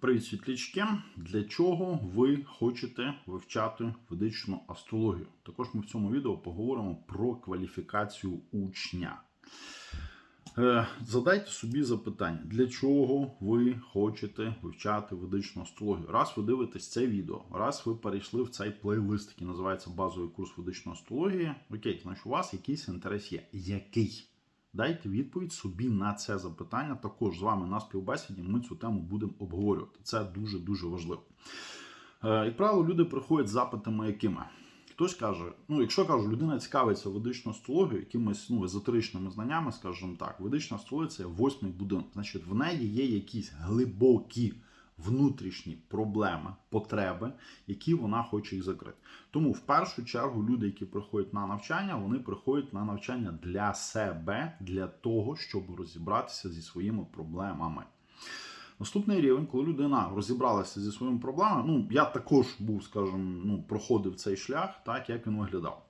Привіт, світлячки! Для чого ви хочете вивчати ведичну астрологію? Також ми в цьому відео поговоримо про кваліфікацію учня. Е, Задайте собі запитання, для чого ви хочете вивчати ведичну астрологію? Раз ви дивитесь це відео, раз ви перейшли в цей плейлист, який називається базовий курс ведичної астрології. Окей, значить у вас якийсь інтерес є. Який? Дайте відповідь собі на це запитання. Також з вами на співбесіді ми цю тему будемо обговорювати. Це дуже дуже важливо. Е, Як правило, люди приходять з запитами якими. Хтось каже, ну якщо кажу, людина цікавиться ведичною астрологією, якимись ну, езотеричними знаннями, скажімо так, ведична астрологія це восьмий будинок. Значить, в неї є якісь глибокі внутрішні проблеми, потреби, які вона хоче їх закрити. Тому в першу чергу люди, які приходять на навчання, вони приходять на навчання для себе, для того, щоб розібратися зі своїми проблемами. Наступний рівень, коли людина розібралася зі своїми проблемами, ну я також був, скажімо, ну, проходив цей шлях, так як він виглядав.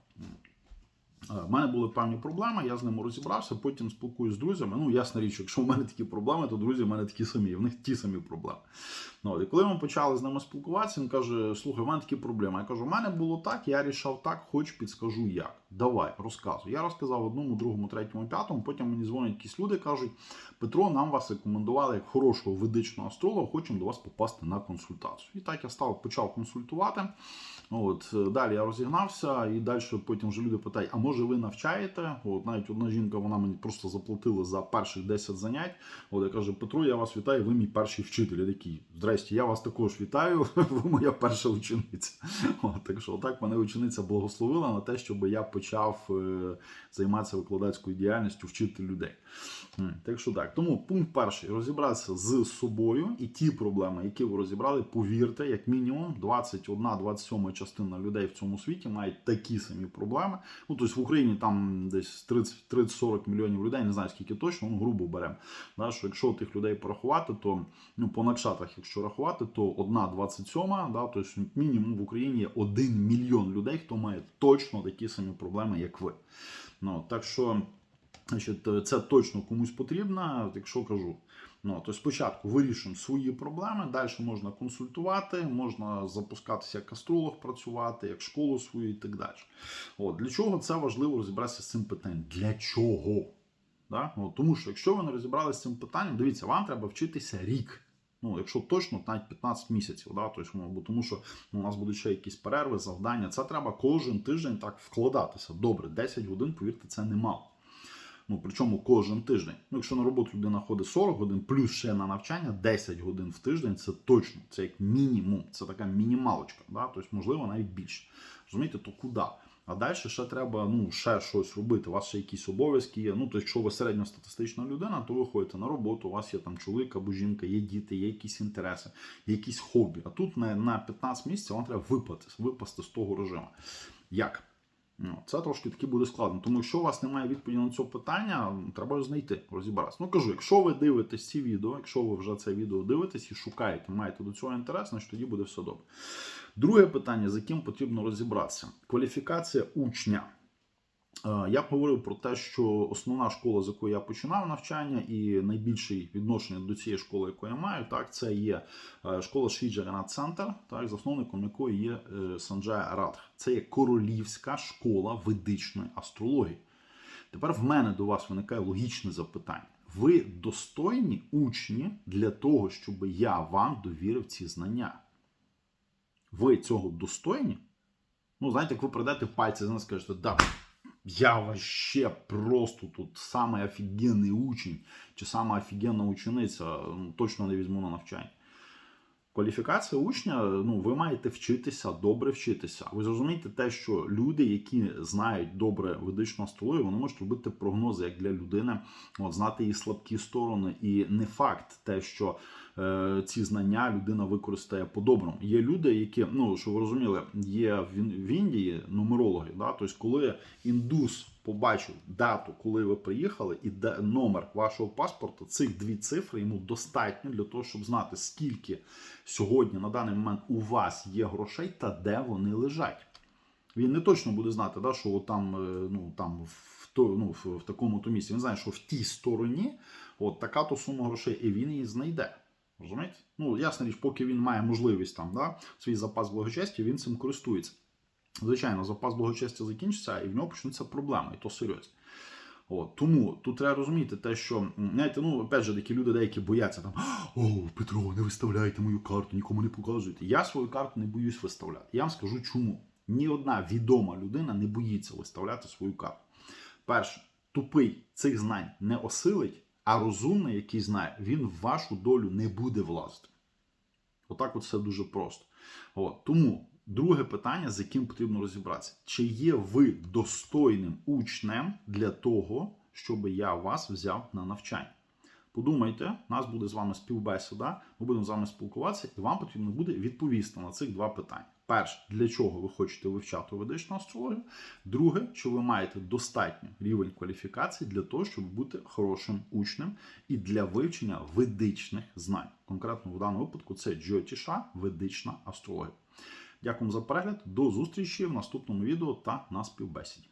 У мене були певні проблеми, я з ними розібрався, потім спілкуюся з друзями. Ну, ясна річ, якщо в мене такі проблеми, то друзі в мене такі самі, в них ті самі проблеми. Ну, і коли ми почали з ними спілкуватися, він каже: слухай, в мене такі проблеми. Я кажу, у мене було так, я рішав так, хоч підскажу як. Давай, розказуй. Я розказав одному, другому, третьому, п'ятому. Потім мені дзвонять якісь люди, кажуть: Петро, нам вас рекомендували як хорошого ведичного астролога, хочемо до вас попасти на консультацію. І так я став, почав консультувати. От далі я розігнався, і далі потім вже люди питають: а може ви навчаєте? От навіть одна жінка, вона мені просто заплатила за перших 10 занять. От я кажу, Петро, я вас вітаю, ви мій перший вчитель. Я такий, здрасте, я вас також вітаю. Ви моя перша учениця. От, так що отак мене учениця благословила на те, щоб я почав е, займатися викладацькою діяльністю, вчити людей. Так що так. Тому пункт перший розібратися з собою і ті проблеми, які ви розібрали, повірте, як мінімум 21-27 частина людей в цьому світі мають такі самі проблеми. Ну, тобто в Україні там десь 30 30-40 мільйонів людей, не знаю скільки точно, ну грубо беремо. Да, що якщо тих людей порахувати, то ну, по накшатах, якщо рахувати, то одна 27, да, тобто мінімум в Україні є 1 мільйон людей, хто має точно такі самі проблеми, як ви. Ну, так що. Значить, це точно комусь потрібно, якщо кажу. Ну, то спочатку вирішуємо свої проблеми, далі можна консультувати, можна запускатися як астролог, працювати, як школу свою і так далі. От, для чого це важливо розібратися з цим питанням? Для чого? Да? От, тому що якщо ви не розібралися з цим питанням, дивіться, вам треба вчитися рік. Ну, якщо точно, навіть 15 місяців, да, тобто, ну, тому що ну, у нас будуть ще якісь перерви, завдання. Це треба кожен тиждень так вкладатися. Добре, 10 годин, повірте, це немало. Ну, причому кожен тиждень. Ну, якщо на роботу людина ходить 40 годин, плюс ще на навчання 10 годин в тиждень, це точно, це як мінімум, це така мінімалочка. Да? Тобто, можливо, навіть більше. Розумієте, то куди? А далі ще треба ну, ще щось робити. У вас ще якісь обов'язки є. Ну, тобто, якщо ви середньостатистична людина, то ви ходите на роботу, у вас є там чоловік або жінка, є діти, є якісь інтереси, є якісь хобі. А тут на, на 15 місяців вам треба випасти, випасти з того режиму. Як? Ну, Це трошки таки буде складно. Тому якщо у вас немає відповіді на це питання, треба знайти, розібратися. Ну кажу, якщо ви дивитесь ці відео, якщо ви вже це відео дивитесь і шукаєте, маєте до цього інтерес, значить тоді буде все добре. Друге питання, з яким потрібно розібратися: кваліфікація учня. Е, Я б говорив про те, що основна школа, з якої я починав навчання, і найбільше відношення до цієї школи, яку я маю, так це є е, школа Шрі Джаганат Центр, засновником якої є е, Санджая Радх. Це є королівська школа ведичної астрології. Тепер в мене до вас виникає логічне запитання. Ви достойні учні для того, щоб я вам довірив ці знання? Ви цього достойні? Ну, знаєте, як ви прийдете пальці нас скажете, да, я вообще просто тут самый офігенний учень чи сама офігенна учениця, ну, точно не візьму на навчання. Кваліфікація учня, ну, ви маєте вчитися, добре вчитися. Ви зрозумієте те, що люди, які знають добре ведичну астрологію, вони можуть робити прогнози як для людини, от, знати її слабкі сторони. І не факт те, що е, ці знання людина використає по-доброму. Є люди, які, ну, що ви розуміли, є в, в Індії нумерологи. Да? Тобто, коли індус побачив дату, коли ви приїхали, і де- номер вашого паспорта, цих дві цифри йому достатньо для того, щоб знати, скільки сьогодні на даний момент у вас є грошей та де вони лежать. Він не точно буде знати, да, що там, е, ну, там в, то, ну, в такому то місці. Він знає, що в тій стороні от така то сума грошей, і він її знайде. Розумієте? Ну, ясна річ, поки він має можливість там, да, свій запас благочестя, він цим користується. Звичайно, запас благочестя закінчиться, і в нього почнуться проблеми, і то серйозні. От, тому тут треба розуміти те, що знаєте, ну опять же, такі люди деякі бояться там о, Петро, не виставляйте мою карту, нікому не показуйте. Я свою карту не боюсь виставляти. Я вам скажу чому. Ні одна відома людина не боїться виставляти свою карту. Перше, тупий цих знань не осилить, а розумний, який знає, він в вашу долю не буде влазити. Отак от все дуже просто. От. Тому друге питання, з яким потрібно розібратися: чи є ви достойним учнем для того, щоб я вас взяв на навчання? Подумайте, у нас буде з вами співбесіда, ми будемо з вами спілкуватися, і вам потрібно буде відповісти на цих два питання. Перше, для чого ви хочете вивчати ведичну астрологію. Друге, що ви маєте достатній рівень кваліфікації для того, щоб бути хорошим учнем і для вивчення ведичних знань. Конкретно в даному випадку це Джотіша, ведична астрологія. Дякую за перегляд. До зустрічі в наступному відео та на співбесіді.